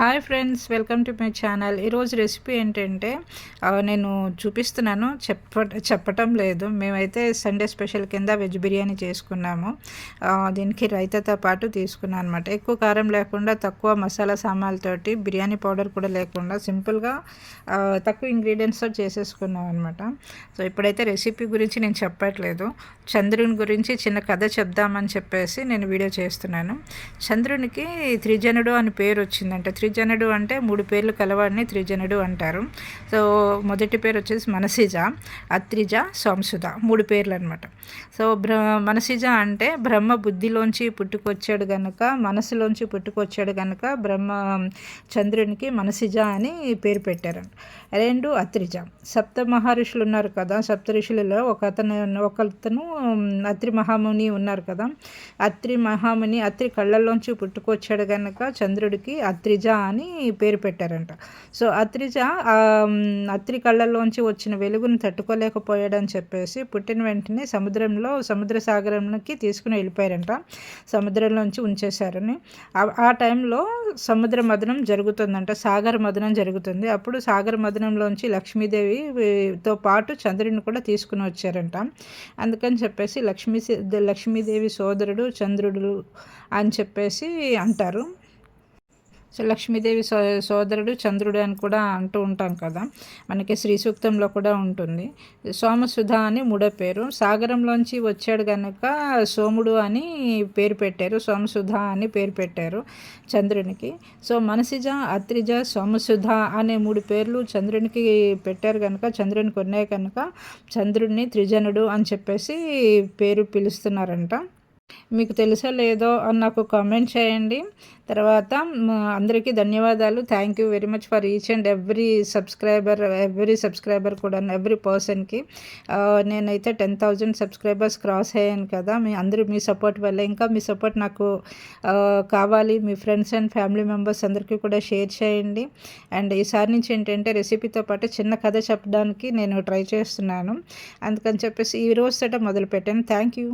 Hi friends welcome to my channel. ఈరోజు recipe ఏంటంటే నేను చూపిస్తున్నాను. చెప్ప చెప్పటం లేదు. మేమైతే సండే స్పెషల్ కింద వెజ్ బిర్యానీ చేసుకున్నాము. దీనికి రైతాతో పాటు తీసుకున్నాను అనమాట ఎక్కువ కారం లేకుండా తక్కువ మసాలా సామాన్లతోటి బిర్యానీ పౌడర్ కూడా లేకుండా సింపుల్గా తక్కువ ఇంగ్రీడియంట్స్తో చేసేసుకున్నాం అనమాట సో ఇప్పుడైతే రెసిపీ గురించి నేను చెప్పట్లేదు. చంద్రుని గురించి చిన్న కథ చెప్దామని చెప్పేసి నేను వీడియో చేస్తున్నాను. చంద్రునికి త్రిజనుడు అని పేరు వచ్చిందంటే. త్రిజనుడు అంటే మూడు పేర్లు కలవాడిని త్రిజనుడు అంటారు. సో మొదటి పేరు వచ్చేసి మనసిజ అత్రిజ సోమసుధ మూడు పేర్లు అనమాట సో బ్ర మనసిజ అంటే బ్రహ్మ బుద్ధిలోంచి పుట్టుకొచ్చాడు కనుక మనసులోంచి పుట్టుకొచ్చాడు కనుక బ్రహ్మ చంద్రునికి మనసిజ అని పేరు పెట్టారు. రెండు అత్రిజ. సప్త మహర్షులు ఉన్నారు కదా సప్త ఋషులలో ఒక అతను ఒక అతను అత్రి మహాముని ఉన్నారు కదా. అత్రి మహాముని అత్రి కళ్ళల్లోంచి పుట్టుకొచ్చాడు కనుక చంద్రుడికి అత్రిజ అని పేరు పెట్టారంట. సో అత్రిజ అత్రి కళ్ళల్లోంచి వచ్చిన వెలుగును తట్టుకోలేకపోయాడని చెప్పేసి పుట్టిన వెంటనే సముద్రంలో సముద్ర సాగరంకి తీసుకుని వెళ్ళిపోయారంట. సముద్రంలోంచి ఉంచేశారని. ఆ టైంలో సముద్ర మదనం జరుగుతుందంట. సాగర మదనం జరుగుతుంది. అప్పుడు సాగర మదనంలోంచి లక్ష్మీదేవితో పాటు చంద్రుని కూడా తీసుకుని వచ్చారంట. అందుకని చెప్పేసి లక్ష్మీ లక్ష్మీదేవి సోదరుడు చంద్రుడు అని చెప్పేసి అంటారు. సో లక్ష్మీదేవి సో సోదరుడు చంద్రుడు అని కూడా అంటూ ఉంటాం కదా. మనకి శ్రీ సూక్తంలో కూడా ఉంటుంది. సోమసుధ అని మూడో పేరు. సాగరంలోంచి వచ్చాడు కనుక సోముడు అని పేరు పెట్టారు. సోమసుధ అని పేరు పెట్టారు చంద్రునికి. సో మనసిజ అత్రిజ సోమసుధ అనే మూడు పేర్లు చంద్రునికి పెట్టారు కనుక చంద్రునికి ఉన్నాయి కనుక చంద్రుడిని త్రిజనుడు అని చెప్పేసి పేరు పిలుస్తున్నారంట. మీకు తెలుసా లేదో అని నాకు కామెంట్ చేయండి. తర్వాత అందరికీ ధన్యవాదాలు. Thank you very much for each and every subscriber every subscriber కూడా ఎవ్రీ పర్సన్కి నేనైతే టెన్ థౌజండ్ సబ్స్క్రైబర్స్ క్రాస్ అయ్యాను కదా. మీ అందరూ మీ సపోర్ట్ వల్ల ఇంకా మీ సపోర్ట్ నాకు కావాలి. మీ ఫ్రెండ్స్ అండ్ ఫ్యామిలీ మెంబర్స్ అందరికీ కూడా షేర్ చేయండి. అండ్ ఈసారి నుంచి ఏంటంటే రెసిపీతో పాటు చిన్న కథ చెప్పడానికి నేను ట్రై చేస్తున్నాను. అందుకని చెప్పేసి ఈ రోజు మొదలు పెట్టాను థ్యాంక్ యూ